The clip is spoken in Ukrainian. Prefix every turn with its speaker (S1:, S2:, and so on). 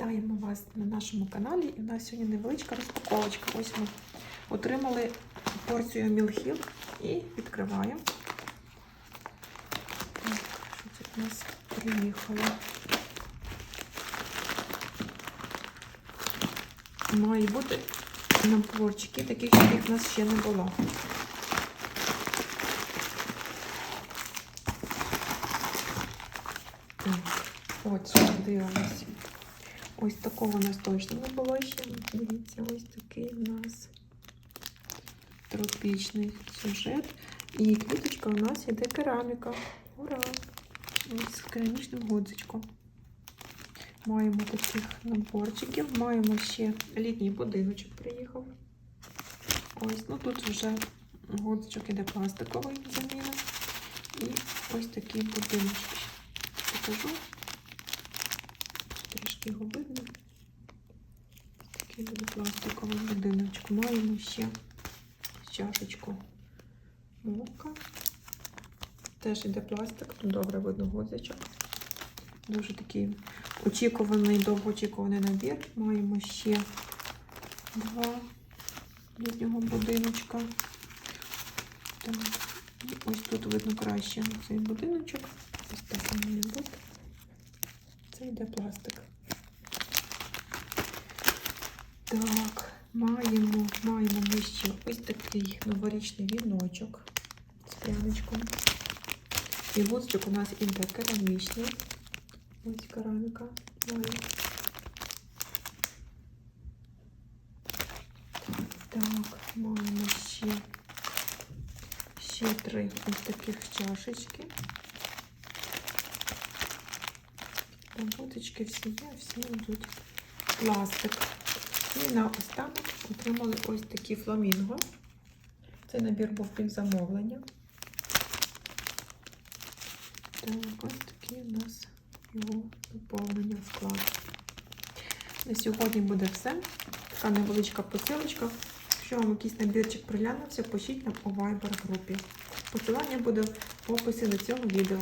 S1: Вітаємо вас на нашому каналі. І в нас сьогодні невеличка розпаковочка. Ось ми отримали порцію мілхіл і відкриваємо. Так, що тут у нас приїхало? Має бути наборчики, таких, яких в нас ще не було. Так, от дивимося. Ось такого у нас точно не було ще. Дивіться, ось такий у нас тропічний сюжет. І квіточка у нас іде кераміка. Ура! Ось з керамічним гудзичком. Маємо таких наборчиків. Маємо ще літній будиночок приїхав. Ось, ну тут вже гудзичок іде пластиковий заміна. І ось такий будиночок. Покажу. Його видно. Такий буде пластиковий будиночок. Маємо ще чашечку мука. Теж іде пластик, тут добре видно гудзичок. Дуже такий очікуваний, довгоочікуваний набір. Маємо ще два літнього будиночка. Так. І ось тут видно краще цей будиночок. Ось так він бути. Це йде пластик. Так, маємо, маємо ми ще ось такий новорічний віночок з пряничком. І вузчик у нас іде. Ось кераміка. Так, маємо ще, ще три ось таких чашечки. Роботочки всі є, всі йдуть пластик. І на останок отримали ось такі фламінго. Цей набір був під замовлення. Так, ось такий у нас його доповнення склад. На сьогодні буде все. Така невеличка посилочка. Якщо вам якийсь набірчик приглянувся, пишіть нам у Viber групі. Посилання буде в описі до цього відео.